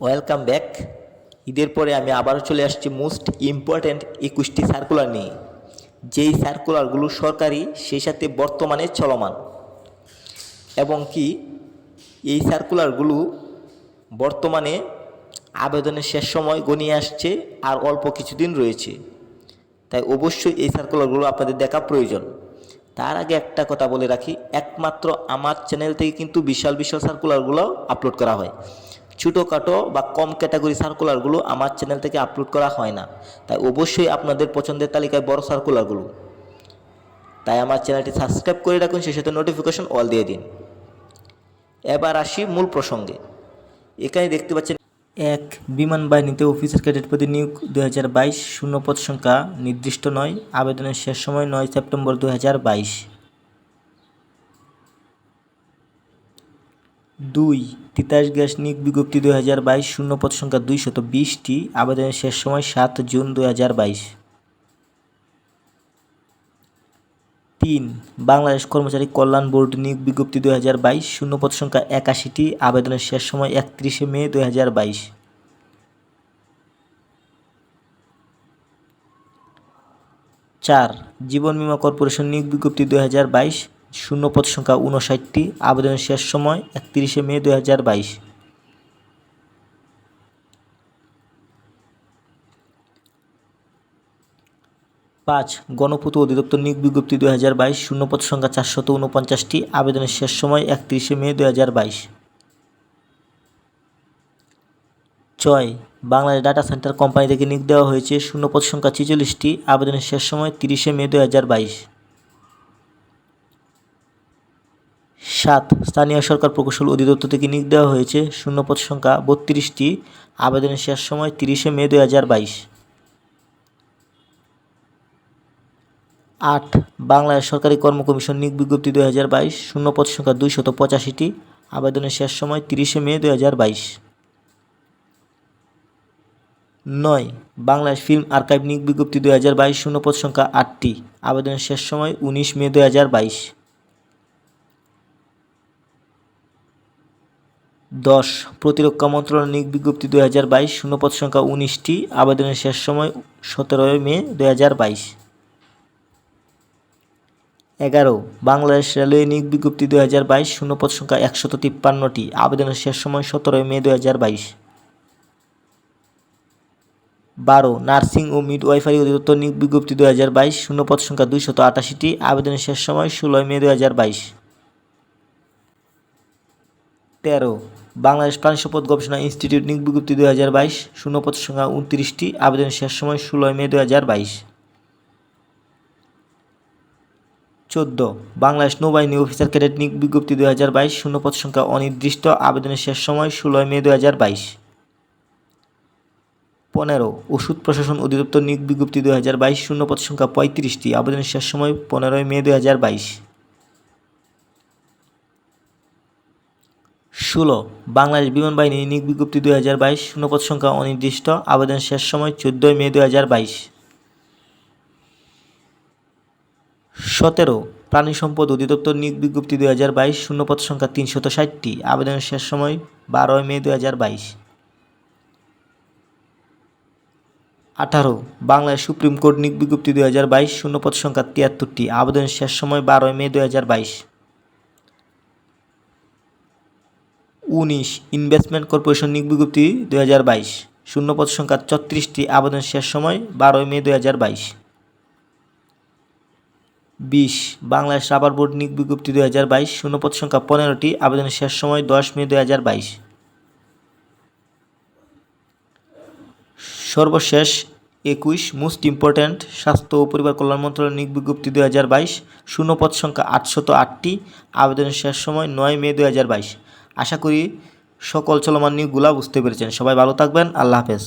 Welcome back ঈদের পরে আমি আবারও চলে আসছি মোস্ট ইম্পর্ট্যান্ট একুশটি সার্কুলার নিয়ে। যেই সার্কুলারগুলো সরকারি, সেই সাথে বর্তমানে চলমান। এবং কি, এই সার্কুলারগুলো বর্তমানে আবেদনের শেষ সময় গনিয়ে আসছে আর অল্প কিছুদিন রয়েছে। তাই অবশ্যই এই সার্কুলারগুলো আপনাদের দেখা প্রয়োজন। তার আগে একটা কথা বলে রাখি, একমাত্র আমার চ্যানেল থেকে কিন্তু বিশাল বিশাল সার্কুলারগুলো আপলোড করা হয়। ছোটোখাটো বা কম ক্যাটাগরি সার্কুলারগুলো আমার চ্যানেল থেকে আপলোড করা হয় না। তাই অবশ্যই আপনাদের পছন্দের তালিকায় বড় সার্কুলারগুলো তাই আমার চ্যানেলটি সাবস্ক্রাইব করে রাখুন, সেই সাথে নোটিফিকেশন অল দিয়ে দিন। এবার আসি মূল প্রসঙ্গে। এখানে দেখতে পাচ্ছেন, এক বিমান বাহিনীতে অফিসার ক্যাডেট পদে নিয়োগ দু হাজার বাইশ শূন্যপদ সংখ্যা নির্দিষ্ট নয়, আবেদনের শেষ সময় নয় সেপ্টেম্বর দু হাজার বাইশ। দুই, তিতাস গ্যাস নিয়োগ বিজ্ঞপ্তি দু হাজার বাইশ, শূন্যপদ সংখ্যা দুইশত বিশটি, আবেদনের শেষ সময় সাত জুন দু হাজার বাইশ। তিন, বাংলাদেশ কর্মচারী কল্যাণ বোর্ড নিয়োগ বিজ্ঞপ্তি দু হাজার বাইশ, শূন্যপদ সংখ্যা একাশিটি, আবেদনের শেষ সময় একত্রিশে মে দু হাজার বাইশ। চার, জীবন বীমা কর্পোরেশন নিয়োগ বিজ্ঞপ্তি দু হাজার বাইশ শূন্যপদ সংখ্যা উনষাটটি আবেদনের শেষ সময় একত্রিশে মে দু হাজার বাইশ। পাঁচ, গণপূর্ত অধিদপ্তর নিয়োগ বিজ্ঞপ্তি দু হাজার বাইশ, শূন্যপদ সংখ্যা চারশত উনপঞ্চাশটি আবেদনের শেষ সময় একত্রিশে মে দু হাজার বাইশ। ছয়, বাংলাদেশ ডাটা সেন্টার কোম্পানি থেকে নিয়োগ দেওয়া হয়েছে, শূন্যপদ সংখ্যা ছেচল্লিশটি, আবেদনের শেষ সময় তিরিশে মে দু হাজার বাইশ। সাত, স্থানীয় সরকার প্রকৌশল অধিদপ্তর থেকে নিয়োগ দেওয়া হয়েছে। শূন্যপদ সংখ্যা বত্রিশটি। আবেদনের শেষ সময় তিরিশে মে দু হাজার বাইশ। আট, বাংলাদেশ সরকারি কর্ম কমিশন নিয়োগ বিজ্ঞপ্তি দু হাজার বাইশ। শূন্যপদ সংখ্যা দুইশত পঁচাশিটি। আবেদনের শেষ সময় তিরিশে মে দু হাজার বাইশ। নয়, বাংলাদেশ ফিল্ম আর্কাইভ নিয়োগ বিজ্ঞপ্তি দু হাজার বাইশ। শূন্যপদ সংখ্যা আটটি। আবেদনের শেষ সময় উনিশ মে দু হাজার বাইশ। দশ, প্রতিরক্ষা মন্ত্রণালয় বিজ্ঞপ্তি দু হাজার বাইশ, শূন্যপদ সংখ্যা উনিশটি, আবেদনের শেষ সময় সতেরোই মে দু হাজার বাইশ। এগারো, বাংলাদেশ রেলওয়ে নিয়োগ বিজ্ঞপ্তি দু হাজার বাইশ, শূন্যপদ সংখ্যা একশত তিপ্পান্নটি, আবেদনের শেষ সময় সতেরোই মে দু হাজার বাইশ। বারো, নার্সিং ও মিডওয়াইফারি অধিদপ্তর নিয়োগ বিজ্ঞপ্তি দু হাজার বাইশ, শূন্যপদ সংখ্যা দুইশত আটাশিটি, আবেদনের শেষ সময় ষোলোই মে দু হাজার বাইশ। তেরো বাংলাদেশ প্রাণী সম্পদ গবেষণা ইনস্টিটিউট নিয়োগ বিজ্ঞপ্তি দু হাজার বাইশ, শূন্যপদ সংখ্যা উনত্রিশটি আবেদনের শেষ সময় ষোলোই মে দু হাজার বাইশ। চোদ্দ, বাংলাদেশ নৌবাহিনী অফিসার ক্যাডেট নিয়োগ বিজ্ঞপ্তি দু হাজার বাইশ, শূন্যপদ সংখ্যা অনির্দিষ্ট আবেদনের শেষ সময় ষোলোই মে দু হাজার বাইশ। পনেরো, ওষুধ প্রশাসন অধিদপ্তর নিয়োগ বিজ্ঞপ্তি দু হাজার বাইশ, শূন্যপদ সংখ্যা পঁয়ত্রিশটি আবেদনের শেষ সময় পনেরোই মে দু হাজার বাইশ। ষোলো, বাংলাদেশ বিমান বাহিনী নিয়োগ বিজ্ঞপ্তি দু হাজার বাইশ, শূন্যপদ সংখ্যা অনির্দিষ্ট, আবেদন শেষ সময় চোদ্দোই মে দু হাজার বাইশ। সতেরো, প্রাণী সম্পদ অধিদপ্তর নিয়োগ বিজ্ঞপ্তি দু হাজার বাইশ, শূন্যপদ সংখ্যা তিনশত ষাটটি আবেদনের শেষ সময় বারোই মে দু হাজার বাইশ। আঠারো, বাংলাদেশ সুপ্রিম কোর্ট নিয়োগ বিজ্ঞপ্তি দু হাজার বাইশ, শূন্যপদ সংখ্যা তিয়াত্তরটি আবেদনের শেষ সময় বারোই মে দু হাজার বাইশ। উনিশ, ইনভেস্টমেন্ট কর্পোরেশন নিয়োগ বিজ্ঞপ্তি দু হাজার বাইশ। শূন্যপদ সংখ্যা ছত্রিশটি, আবেদন শেষ সময় বারোই মে দু হাজার বাইশ। বিশ, বাংলাদেশ রাবার বোর্ড নিয়োগ বিজ্ঞপ্তি দু হাজার বাইশ। শূন্যপদ সংখ্যা পনেরোটি আবেদনের শেষ সময় দশ মে দু হাজার বাইশ। সর্বশেষ একুশ, মোস্ট ইম্পর্ট্যান্ট, স্বাস্থ্য ও পরিবার কল্যাণ মন্ত্রণালয় নিয়োগ বিজ্ঞপ্তি দু হাজার বাইশ। শূন্যপদ সংখ্যা আটশত আটটি আবেদনের শেষ সময় নয় মে দু হাজার বাইশ। আশা করি সকল চলমান নিউজগুলা বুঝতে পেরেছেন। সবাই ভালো থাকবেন। আল্লাহ হাফেজ।